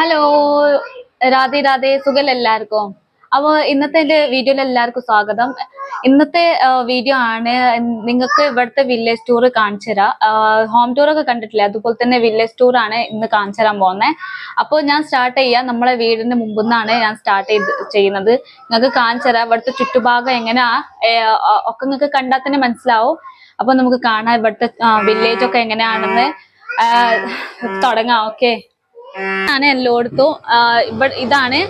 Hello Radhe Radhe സുഖം എല്ലാവർക്കും? അപ്പോൾ ഇന്നത്തെ എന്റെ വീഡിയോയിൽ എല്ലാവർക്കും സ്വാഗതം. ഇന്നത്തെ വീഡിയോ ആണ് നിങ്ങൾക്ക് ഇവിടുത്തെ വില്ലേജ് ടൂർ കാണിച്ചു തരാം. ഹോം ടൂർ ഒക്കെ കണ്ടിട്ടില്ലേ? അതുപോലെ തന്നെ വില്ലേജ് ടൂർ ആണ് ഇന്ന് കാണിച്ചു തരാൻ പോകുന്നത് അപ്പോൾ ഞാൻ സ്റ്റാർട്ട് ചെയ്യാം. നമ്മളെ വീടിന്റെ മുമ്പിൽ നിന്നാണ് ഞാൻ സ്റ്റാർട്ട് ചെയ്ത് ചെയ്യുന്നത്. നിങ്ങൾക്ക് കാണിച്ചു തരാം. ഇവിടുത്തെ ചുറ്റുഭാഗം എങ്ങനെയാ ഒക്കെ നിങ്ങൾക്ക് കണ്ടാൽ തന്നെ മനസ്സിലാവും. അപ്പോൾ നമുക്ക് കാണാം ഇവിടുത്തെ വില്ലേജ് ഒക്കെ എങ്ങനെയാണെന്ന്. തുടങ്ങാം. ഓക്കെ ആണ് എല്ലായിടത്തും കൊടുത്തു ഇതാണ്.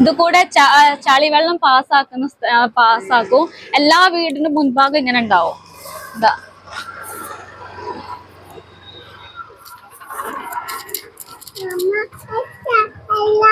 ഇത് കൂടെ ചളിവെള്ളം പാസ്സാക്കുന്ന പാസ്സാക്കും. എല്ലാ വീടിന്റെ മുൻഭാഗം ഇങ്ങനെ ഉണ്ടാവും. ഇതാ. അമ്മ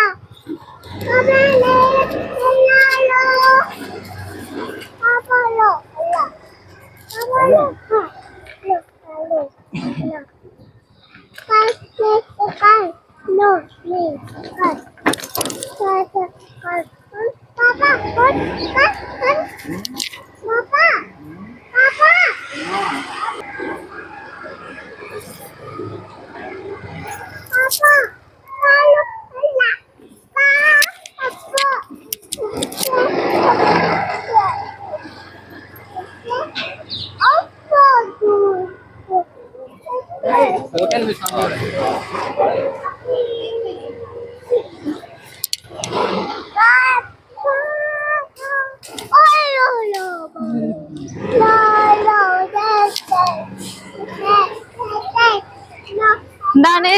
എന്താണ്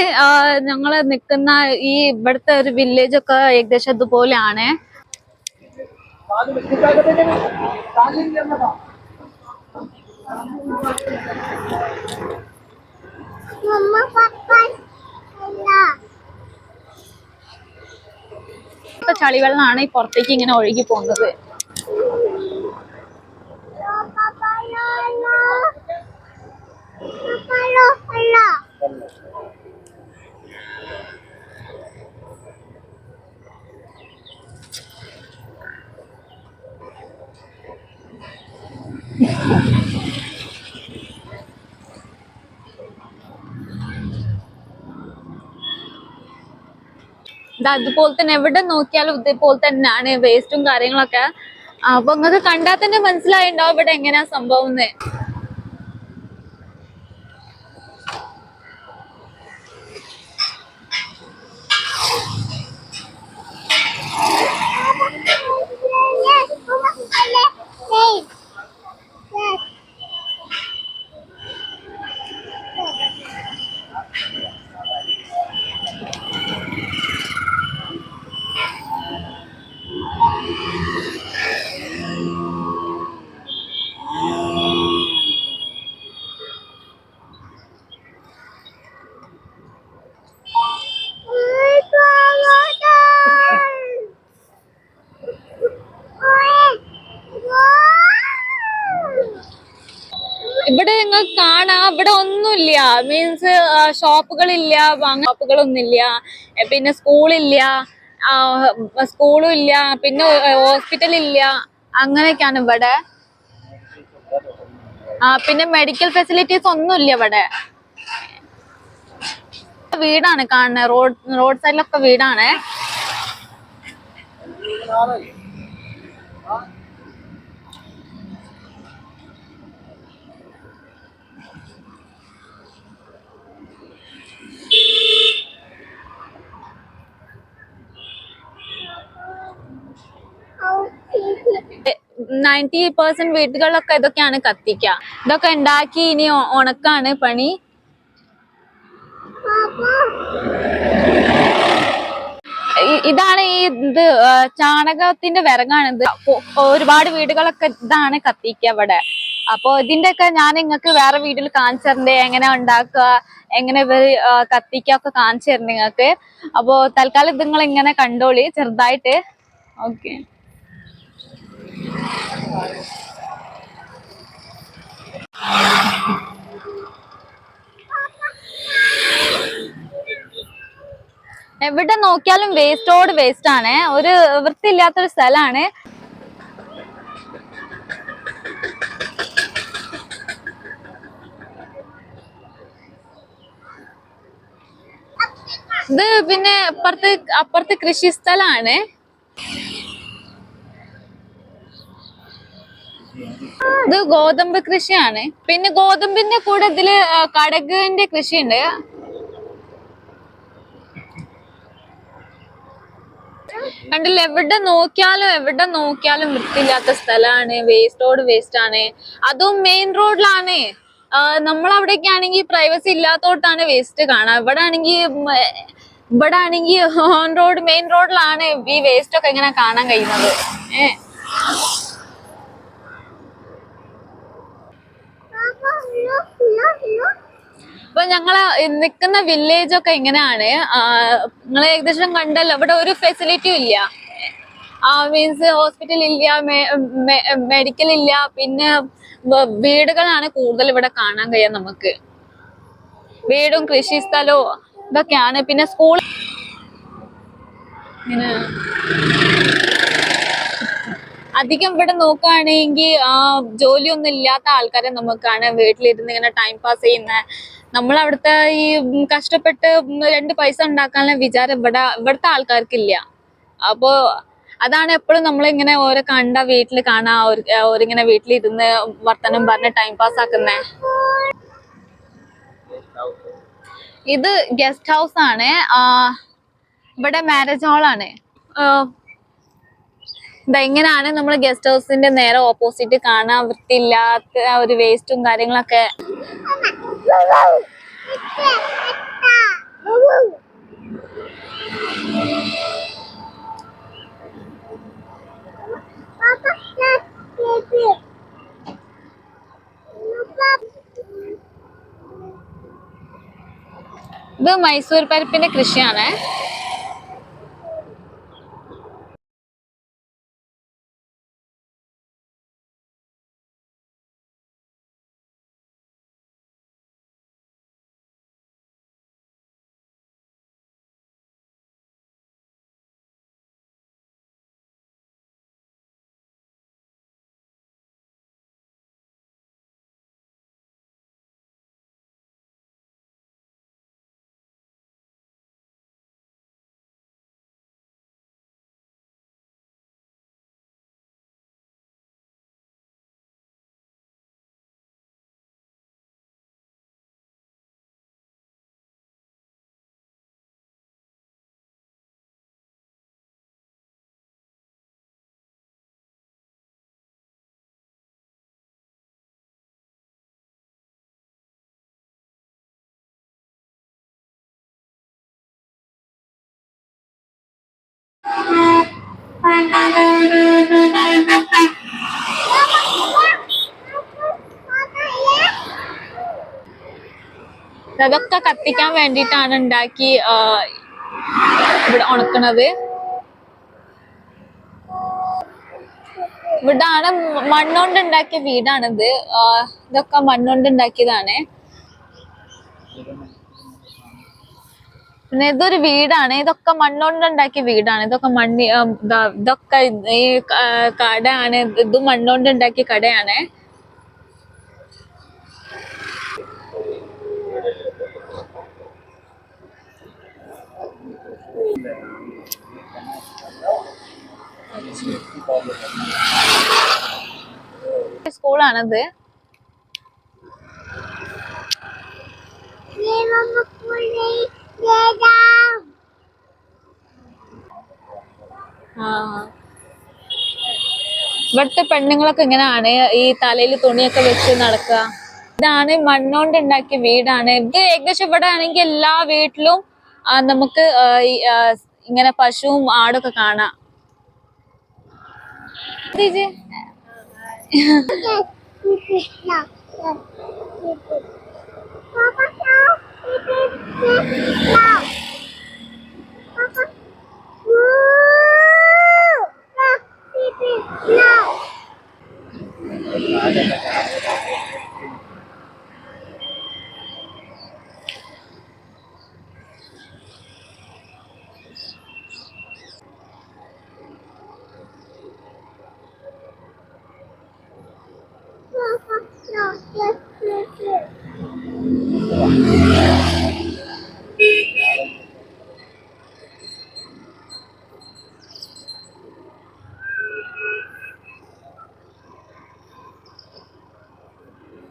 ഞങ്ങൾ നിക്കുന്ന ഈ ഇവിടുത്തെ ഒരു വില്ലേജ് ഒക്കെ ഏകദേശം ഇതുപോലെയാണ്. ചളിവെള്ളമാണ് ഈ പുറത്തേക്ക് ഇങ്ങനെ ഒഴുകി പോകുന്നത് No, Papa, no, no. Papa, no, Allah. ഇത് അതുപോലെ തന്നെ എവിടെ നോക്കിയാലും ഇതേപോലെ തന്നെയാണ് വേസ്റ്റും കാര്യങ്ങളൊക്കെ. അപ്പൊ നിങ്ങൾക്ക് കണ്ടാൽ തന്നെ മനസ്സിലായിണ്ടാവും ഇവിടെ എങ്ങനെയാ സംഭവം ഇവിടെ നിങ്ങൾ കാണാ. ഇവിടെ ഒന്നുമില്ല. മീൻസ് ഷോപ്പുകളില്ല ഷോപ്പുകളൊന്നുമില്ല. പിന്നെ സ്കൂളില്ല. സ്കൂളും ഇല്ല. പിന്നെ ഹോസ്പിറ്റൽ ഇല്ല അങ്ങനെയൊക്കെയാണ് ഇവിടെ. ആ പിന്നെ മെഡിക്കൽ ഫെസിലിറ്റീസ് ഒന്നുമില്ല ഇവിടെ. വീടാണ് കാണുന്നത്. റോഡ് റോഡ് സൈഡിലൊക്കെ വീടാണ്. നയന്റി പെർസെന്റ് വീടുകളിലൊക്കെ ഇതൊക്കെയാണ് കത്തിക്കുക ഇതൊക്കെ ഉണ്ടാക്കി ഇനി ഉണക്കാണ് പണി. ഇതാണ് ഈ ഇത് ചാണകത്തിന്റെ വിറകാണ്. ഇത് ഒരുപാട് വീടുകളൊക്കെ ഇതാണ് കത്തിക്കുക ഇവിടെ അപ്പൊ ഇതിന്റെ ഒക്കെ ഞാൻ നിങ്ങൾക്ക് വേറെ വീട്ടിൽ കാണിച്ചു എങ്ങനെ ഉണ്ടാക്കുക എങ്ങനെ ഇവർ കത്തിക്കുക ഒക്കെ കാണിച്ചു തരണ്ട നിങ്ങൾക്ക്. അപ്പോ തൽക്കാലം ഇത് നിങ്ങൾ ഇങ്ങനെ കണ്ടോളി ചെറുതായിട്ട്. ഓക്കെ. എവിടെ നോക്കിയാലും വേസ്റ്റോട് വേസ്റ്റ് ആണ് ഒരു വൃത്തിയില്ലാത്തൊരു സ്ഥലമാണ് ഇത് പിന്നെ അപ്പുറത്ത് അപ്പുറത്ത് കൃഷി സ്ഥലമാണ് ഇത് ഗോതമ്പ് കൃഷിയാണ്. പിന്നെ ഗോതമ്പിന്റെ കൂടെ ഇതിൽ കടകിന്റെ കൃഷിയുണ്ട്. കണ്ടില്ല എവിടെ നോക്കിയാലും എവിടെ നോക്കിയാലും വൃത്തിയില്ലാത്ത സ്ഥലമാണ് വേസ്റ്റോട് വേസ്റ്റ് ആണ്. അതും മെയിൻ റോഡിലാണ് നമ്മൾ അവിടെയൊക്കെ ആണെങ്കിൽ പ്രൈവസി ഇല്ലാത്തോട്ടാണ് വേസ്റ്റ് കാണാം. ഇവിടെ ആണെങ്കിൽ ഇവിടെ ആണെങ്കിൽ ഓൺ റോഡ് മെയിൻ റോഡിലാണ് ഈ വേസ്റ്റ് ഒക്കെ ഇങ്ങനെ കാണാൻ കഴിയുന്നത്. ഏഹ്. അപ്പൊ ഞങ്ങൾ നിൽക്കുന്ന വില്ലേജ് ഒക്കെ ഇങ്ങനെയാണ്. നിങ്ങൾ ഏകദേശം കണ്ടല്ലോ ഇവിടെ ഒരു ഫെസിലിറ്റിയും ഇല്ല. മീൻസ് ഹോസ്പിറ്റൽ ഇല്ല മെഡിക്കൽ ഇല്ല പിന്നെ വീടുകളാണ് കൂടുതൽ ഇവിടെ കാണാൻ കഴിയാ നമുക്ക്. വീടും കൃഷി സ്ഥലവും ഇതൊക്കെയാണ്. പിന്നെ സ്കൂൾ അധികം ഇവിടെ നോക്കുകയാണെങ്കിൽ ജോലിയൊന്നും ഇല്ലാത്ത ആൾക്കാരെ നമുക്കാണ് വീട്ടിലിരുന്ന് ഇങ്ങനെ ടൈം പാസ് ചെയ്യുന്ന നമ്മൾ അവിടുത്തെ ഈ കഷ്ടപ്പെട്ട് രണ്ട് പൈസ ഉണ്ടാക്കാനുള്ള വിചാരം ഇവിടെ ഇവിടുത്തെ ആൾക്കാർക്കില്ല. അപ്പോ അതാണ് എപ്പോഴും നമ്മളിങ്ങനെ ഓരോ കണ്ട വീട്ടിൽ കാണാ ഓരിങ്ങനെ ഓരിങ്ങനെ വീട്ടിലിരുന്ന് വർത്തനം പറഞ്ഞ് ടൈം പാസ് ആക്കുന്നേ. ഇത് ഗസ്റ്റ് ഹൗസ് ആണ്. ഇവിടെ മാരേജ് ഹാളാണ് ഇതാ ഇങ്ങനെയാണ് നമ്മൾ ഗസ്റ്റ് ഹൗസിന്റെ നേരെ ഓപ്പോസിറ്റ് കാണാൻ വൃത്തിയില്ലാത്ത ഒരു വേസ്റ്റും കാര്യങ്ങളൊക്കെ. ഇത് മൈസൂർ പരിപ്പിന്റെ കൃഷിയാണ് അതൊക്കെ കത്തിക്കാൻ വേണ്ടിയിട്ടാണ് ഉണ്ടാക്കി ഇവിടെ ഉണക്കണത്. ഇവിടാണ് മണ്ണുകൊണ്ട് ഉണ്ടാക്കിയ വീടാണിത്. ഇതൊക്കെ മണ്ണുകൊണ്ട് ഉണ്ടാക്കിയതാണ്. പിന്നെ ഇതൊരു വീടാണ്. ഇതൊക്കെ മണ്ണുകൊണ്ട് ഉണ്ടാക്കിയ വീടാണ്. ഇതൊക്കെ മണ്ണി ഇതൊക്കെ ഈ കടയാണ്. ഇത് മണ്ണുകൊണ്ട് ഉണ്ടാക്കിയ കടയാണ് സ്കൂളാണിത്. ഇവിടുത്തെ പെണ്ണുങ്ങളൊക്കെ ഇങ്ങനെയാണ് ഈ തലയിൽ തുണിയൊക്കെ വെച്ച് നടക്കുക ഇതാണ് മണ്ണോണ്ട് ഉണ്ടാക്കിയ വീടാണ്. ഇത് ഏകദേശം ഇവിടെ ആണെങ്കിൽ എല്ലാ വീട്ടിലും നമുക്ക് ഇങ്ങനെ പശുവും ആടൊക്കെ കാണാം.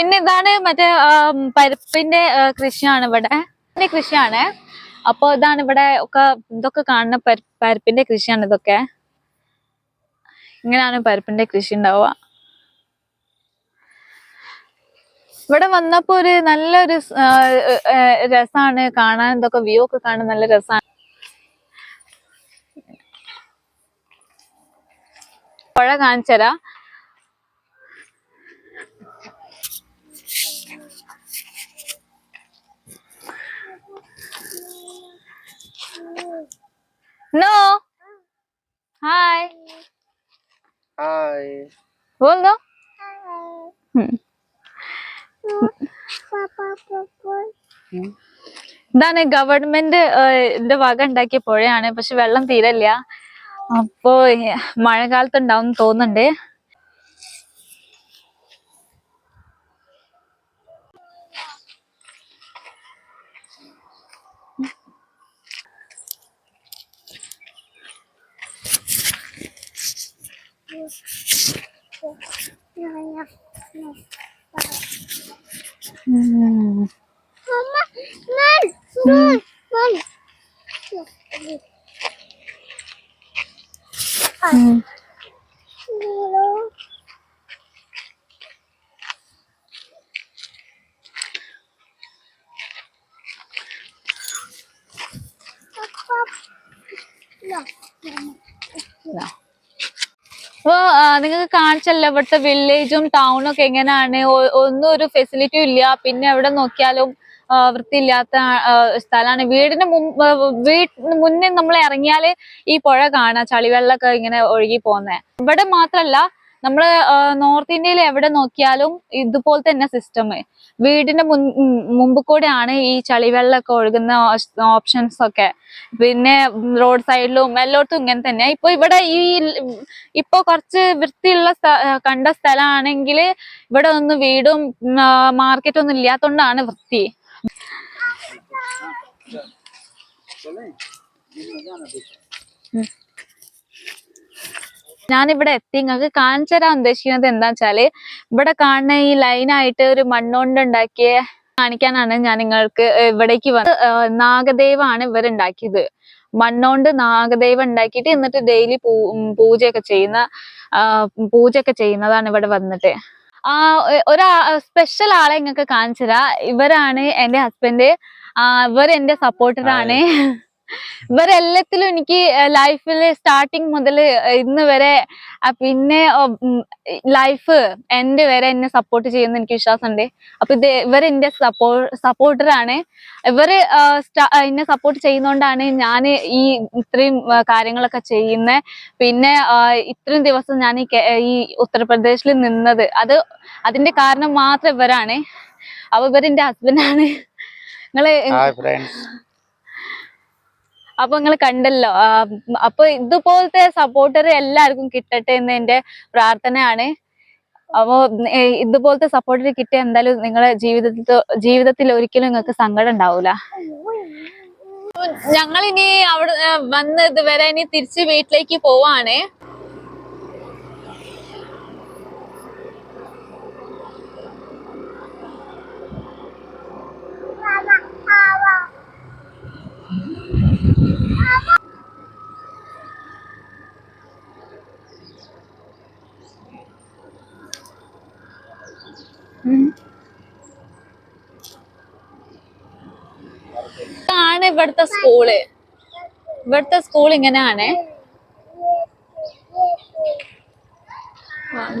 പിന്നെ ഇതാണ് മറ്റേ പരിപ്പിന്റെ കൃഷിയാണ് ഇവിടെ. കൃഷിയാണ്. അപ്പൊ ഇതാണ് ഇവിടെ ഒക്കെ ഇതൊക്കെ കാണുന്ന പരി- പരിപ്പിന്റെ കൃഷിയാണ് ഇതൊക്കെ. ഇങ്ങനെയാണ് പരിപ്പിന്റെ കൃഷി ഉണ്ടാവുക. ഇവിടെ വന്നപ്പോ ഒരു നല്ലൊരു രസാണ് കാണാൻ. ഇതൊക്കെ വ്യൂ ഒക്കെ കാണാൻ നല്ല രസാണ്. പുഴ കാണിച്ചരാ No. Hi. Hi. Bol દો എന്താണ് ഗവൺമെന്റ് ഇതിന്റെ വക ഉണ്ടാക്കിയ പുഴയാണ്. പക്ഷെ വെള്ളം തീരല്ല. അപ്പോ മഴക്കാലത്ത് ഉണ്ടാവും തോന്നുന്നുണ്ട്. No, no, no. ഉം. Mama, run, run, run. ഉം. Hello. No. അപ്പൊ നിങ്ങൾക്ക് കാണിച്ചല്ലോ ഇവിടുത്തെ വില്ലേജും ടൗണും ഒക്കെ എങ്ങനെയാണ് ഒന്നും ഒരു ഫെസിലിറ്റിയും ഇല്ല. പിന്നെ എവിടെ നോക്കിയാലും വൃത്തിയില്ലാത്ത സ്ഥലമാണ്. വീടിന് വീട്ടിന് മുന്നേ നമ്മൾ ഇറങ്ങിയാൽ ഈ പുഴ കാണാം ചളിവെള്ളമൊക്കെ ഇങ്ങനെ ഒഴുകി പോകുന്നത് ഇവിടെ മാത്രല്ല നമ്മൾ നോർത്ത് ഇന്ത്യയിൽ എവിടെ നോക്കിയാലും ഇതുപോലെ തന്നെ സിസ്റ്റം വീടിന്റെ മുൻ മുമ്പ് കൂടെയാണ് ഈ ചളിവെള്ളമൊക്കെ ഒഴുകുന്ന ഓപ്ഷൻസ് ഒക്കെ. പിന്നെ റോഡ് സൈഡിലും എല്ലായിടത്തും ഇങ്ങനെ തന്നെ. ഇപ്പൊ ഇവിടെ ഈ ഇപ്പൊ കുറച്ച് വൃത്തിയുള്ള കണ്ട സ്ഥലമാണെങ്കിൽ ഇവിടെ ഒന്നും വീടും മാർക്കറ്റും ഒന്നും ഇല്ലാത്തോണ്ടാണ് വൃത്തി. ഞാനിവിടെ എത്തി. നിങ്ങൾക്ക് കാണിച്ചു തരാൻ ഉദ്ദേശിക്കുന്നത് എന്താ വെച്ചാൽ ഇവിടെ കാണുന്ന ഈ ലൈനായിട്ട് ഒരു മണ്ണുകൊണ്ട് ഉണ്ടാക്കിയ കാണിക്കാനാണ് ഞാൻ നിങ്ങൾക്ക് ഇവിടേക്ക് വന്നത് നാഗദേവാണ് ഇവർ ഉണ്ടാക്കിയത് മണ്ണോണ്ട് നാഗദേവം ഉണ്ടാക്കിയിട്ട് എന്നിട്ട് ഡെയിലി പൂജയൊക്കെ ചെയ്യുന്ന പൂജയൊക്കെ ചെയ്യുന്നതാണ് ഇവിടെ വന്നിട്ട്. ആ ഒരു സ്പെഷ്യൽ ആളെ നിങ്ങൾക്ക് കാണിച്ചു തരാം ഇവരാണ് എന്റെ ഹസ്ബൻഡ് ഇവർ എന്റെ സപ്പോർട്ടറാണ് ഇവരെല്ലാത്തിലും എനിക്ക് ലൈഫിൽ സ്റ്റാർട്ടിങ് മുതൽ ഇന്ന് വരെ പിന്നെ ലൈഫ് എന്റെ വരെ എന്നെ സപ്പോർട്ട് ചെയ്യുന്ന എനിക്ക് വിശ്വാസമുണ്ട്. അപ്പൊ ഇത് ഇവർ എന്റെ സപ്പോ സപ്പോർട്ടറാണ് ഇവർ എന്നെ സപ്പോർട്ട് ചെയ്യുന്നോണ്ടാണ് ഞാൻ ഈ ഇത്രയും കാര്യങ്ങളൊക്കെ ചെയ്യുന്നത് പിന്നെ ഇത്രയും ദിവസം ഞാൻ ഈ ഉത്തർപ്രദേശിൽ നിന്നത്. അത് അതിന്റെ കാരണം മാത്രം ഇവരാണ്. അപ്പൊ ഇവരെന്റെ ഹസ്ബൻഡാണ് നിങ്ങൾ അപ്പൊ നിങ്ങൾ കണ്ടല്ലോ അപ്പൊ ഇതുപോലത്തെ സപ്പോർട്ടർ എല്ലാവർക്കും കിട്ടട്ടെ എന്ന് എന്റെ പ്രാർത്ഥനയാണ്. അപ്പോ ഇതുപോലത്തെ സപ്പോർട്ടർ കിട്ടിയ എന്തായാലും നിങ്ങളെ ജീവിതത്തിൽ ജീവിതത്തിൽ ഒരിക്കലും നിങ്ങൾക്ക് സങ്കടം ഉണ്ടാവൂല. ഞങ്ങൾ ഇനി അവിടെ വന്ന് ഇതുവരെ ഇനി തിരിച്ച് വീട്ടിലേക്ക് പോവാണ്. Mama, Mama. ഇതാണ് ഇവിടുത്തെ സ്കൂൾ ഇവിടുത്തെ സ്കൂൾ ഇങ്ങനെയാണ് ഉം.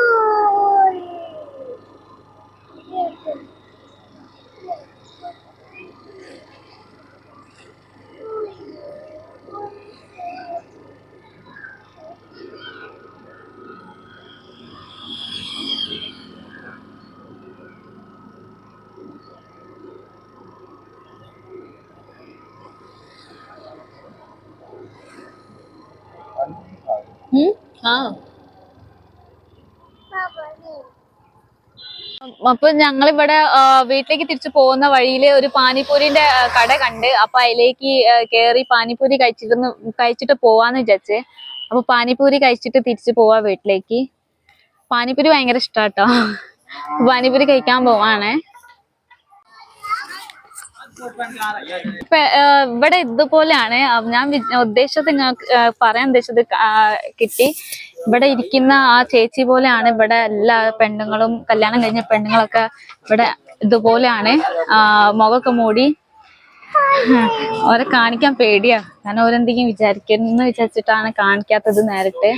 അപ്പൊ ഞങ്ങളിവിടെ വീട്ടിലേക്ക് തിരിച്ചു പോകുന്ന വഴിയിൽ ഒരു പാനിപൂരിന്റെ കട കണ്ട് അപ്പൊ അതിലേക്ക് കേറി പാനിപൂരി കഴിച്ചിരുന്നു കഴിച്ചിട്ട് പോവാന്ന് വിചാരിച്ചേ. അപ്പൊ പാനിപൂരി കഴിച്ചിട്ട് തിരിച്ചു പോവാ വീട്ടിലേക്ക്. പാനിപൂരി ഭയങ്കര ഇഷ്ടാട്ടോ. പാനിപൂരി കഴിക്കാൻ പോവാണേ. ഇവിടെ ഇതുപോലെയാണ്. ഞാൻ ഉദ്ദേശിച്ചത് പറയാൻ ഉദ്ദേശിച്ചത് കിട്ടി. ഇവിടെ ഇരിക്കുന്ന ആ ചേച്ചി പോലെയാണ് ഇവിടെ എല്ലാ പെണ്ണുങ്ങളും കല്യാണം കഴിഞ്ഞ പെണ്ണുങ്ങളൊക്കെ ഇവിടെ ഇതുപോലെയാണ്. മുഖമൊക്കെ മൂടി. ഓരെ കാണിക്കാൻ പേടിയാ. ഞാൻ ഓരെന്തെങ്കിലും വിചാരിക്കുന്നു വിചാരിച്ചിട്ടാണ് കാണിക്കാത്തത് നേരിട്ട്.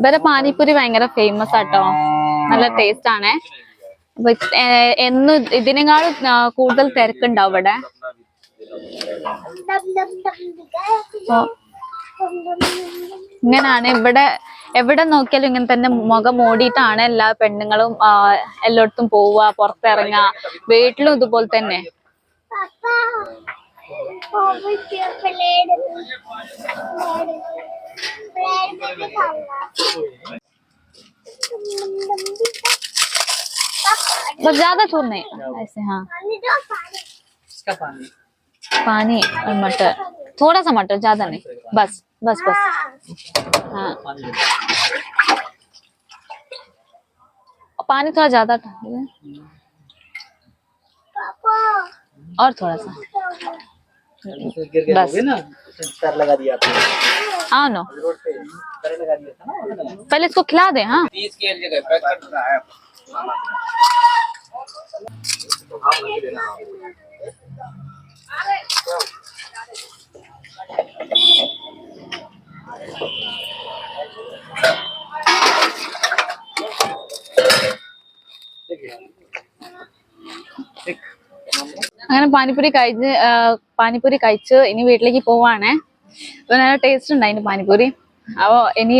ഇവരെ പാനിപ്പൂരി ഭയങ്കര ഫേമസ് ആട്ടോ. നല്ല ടേസ്റ്റ് ആണേ. ഏർ, ഇതിനേക്കാളും കൂടുതൽ തിരക്കുണ്ടാവും ഇവിടെ. ഇങ്ങനാണ്. ഇവിടെ എവിടെ നോക്കിയാലും ഇങ്ങനെ തന്നെ മുഖം മൂടിയിട്ടാണ് എല്ലാ പെണ്ണുങ്ങളും എല്ലായിടത്തും പോവുക പുറത്തിറങ്ങുക. വീട്ടിലും ഇതുപോലെ തന്നെ. Thank Oh, बस ज़्यादा छोड़ नहीं। ऐसे हाँ. इसका पानी। पानी और मटर। थोड़ा सा मटर ज़्यादा नहीं। बस बस बस. हाँ। पानी थोड़ा ज़्यादा डाल दे। और थोड़ा सा। बस। ना लगा दिया हाँ नो। रोड पे। सर लगा दिया था ना। पहले इसको खिला दे हाँ। അങ്ങനെ പാനിപ്പൂരി കഴിച്ച് പാനിപ്പൂരി കഴിച്ച് ഇനി വീട്ടിലേക്ക് പോവാണേ. നല്ല ടേസ്റ്റ് ഉണ്ട് പാനിപ്പൂരി. അപ്പോൾ ഇനി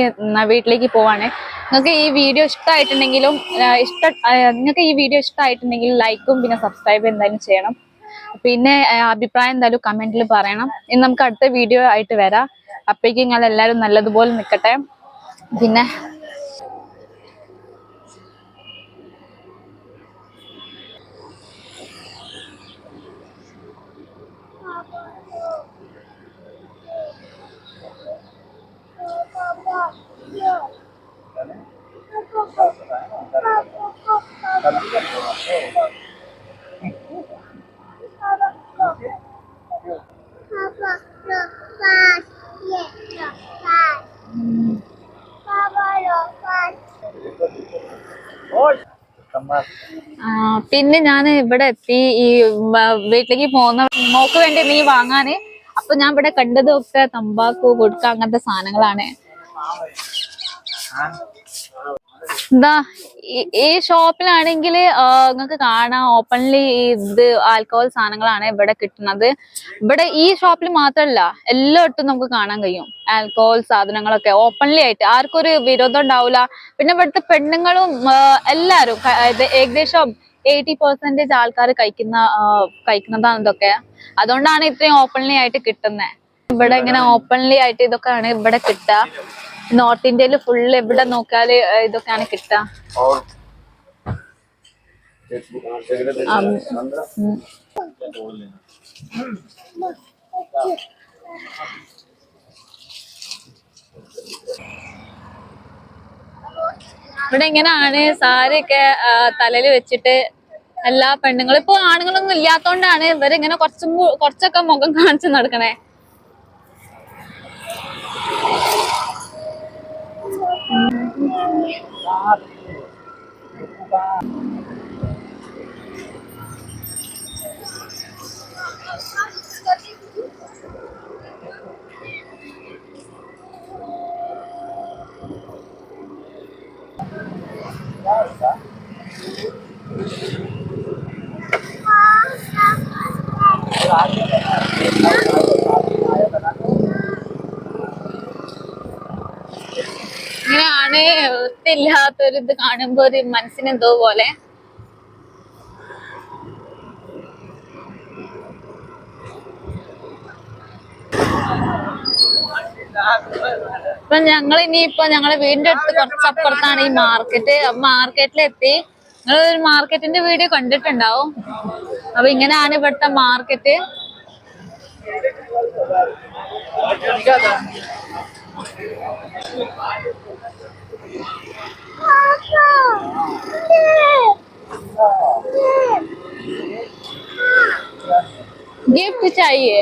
വീട്ടിലേക്ക് പോവാണേ. നിങ്ങൾക്ക് ഈ വീഡിയോ ഇഷ്ടമായിട്ടുണ്ടെങ്കിലും ഇഷ്ടം നിങ്ങൾക്ക് ഈ വീഡിയോ ഇഷ്ടമായിട്ടുണ്ടെങ്കിൽ ലൈക്കും പിന്നെ സബ്സ്ക്രൈബ് എന്തായാലും ചെയ്യണം. പിന്നെ അഭിപ്രായം എന്തായാലും കമന്റിൽ പറയണം. ഇനി നമുക്ക് അടുത്ത വീഡിയോ ആയിട്ട് വരാം. അപ്പോഴേക്കും നിങ്ങൾ എല്ലാവരും നല്ലതുപോലെ നിൽക്കട്ടെ പിന്നെ പിന്നെ ഞാൻ ഇവിടെ എത്തി ഈ വീട്ടിലേക്ക് പോകുന്ന മോക്ക് വേണ്ടി നീ വാങ്ങാന്. അപ്പൊ ഞാൻ ഇവിടെ കണ്ടതൊക്കെ തമ്പാക്കു കൊടുക്ക അങ്ങനത്തെ സാധനങ്ങളാണ്. എന്താ ഈ- ഷോപ്പിലാണെങ്കിൽ നിങ്ങൾക്ക് കാണാം ഓപ്പൺലി ഇത് ആൽക്കഹോൾ സാധനങ്ങളാണ് ഇവിടെ കിട്ടുന്നത്. ഇവിടെ ഈ ഷോപ്പിൽ മാത്രമല്ല എല്ലായിടത്തും നമുക്ക് കാണാൻ കഴിയും. ആൽക്കഹോൾ സാധനങ്ങളൊക്കെ ഓപ്പൺലി ആയിട്ട്. ആർക്കും ഒരു വിരോധം ഉണ്ടാവില്ല പിന്നെ ഇവിടുത്തെ പെണ്ണുങ്ങളും എല്ലാവരും ഏകദേശം എയ്റ്റി പെർസെന്റേജ് ആൾക്കാർ കഴിക്കുന്ന കഴിക്കുന്നതാണ് ഇതൊക്കെ. അതുകൊണ്ടാണ് ഇത്രയും ഓപ്പൺലി ആയിട്ട് കിട്ടുന്നത് ഇവിടെ ഇങ്ങനെ ഓപ്പൺലി ആയിട്ട് ഇതൊക്കെയാണ് ഇവിടെ കിട്ടുക. നോർത്ത് ഇന്ത്യയിൽ ഫുള്ള് എവിടെ നോക്കിയാൽ ഇതൊക്കെയാണ് കിട്ടുക. ഇവിടെ ഇങ്ങനെയാണ് സാരിയൊക്കെ തലയിൽ വെച്ചിട്ട് എല്ലാ പെണ്ണുങ്ങളും? ഇപ്പൊ ആണുങ്ങളൊന്നും ഇല്ലാത്തോണ്ടാണ് ഇവരിങ്ങനെ കുറച്ചും കുറച്ചൊക്കെ മുഖം കാണിച്ചു നടക്കണേ. ഇങ്ങനെയാണ് വൃത്തിയില്ലാത്തൊരു ഇത് കാണുമ്പോ ഒരു മനസ്സിന് എന്തോ പോലെ. ഇപ്പൊ ഞങ്ങൾ ഇനിയിപ്പൊ ഞങ്ങളെ വീടിന്റെ അടുത്ത് കുറച്ചപ്പുറത്താണ് ഈ മാർക്കറ്റ്. മാർക്കറ്റിലെത്തി. നിങ്ങൾ ഒരു മാർക്കറ്റിന്റെ വീഡിയോ കണ്ടിട്ടുണ്ടാവും. അപ്പൊ ഇങ്ങനെയാണ് ഇവിടുത്തെ മാർക്കറ്റ്. गिफ्ट चाहिए।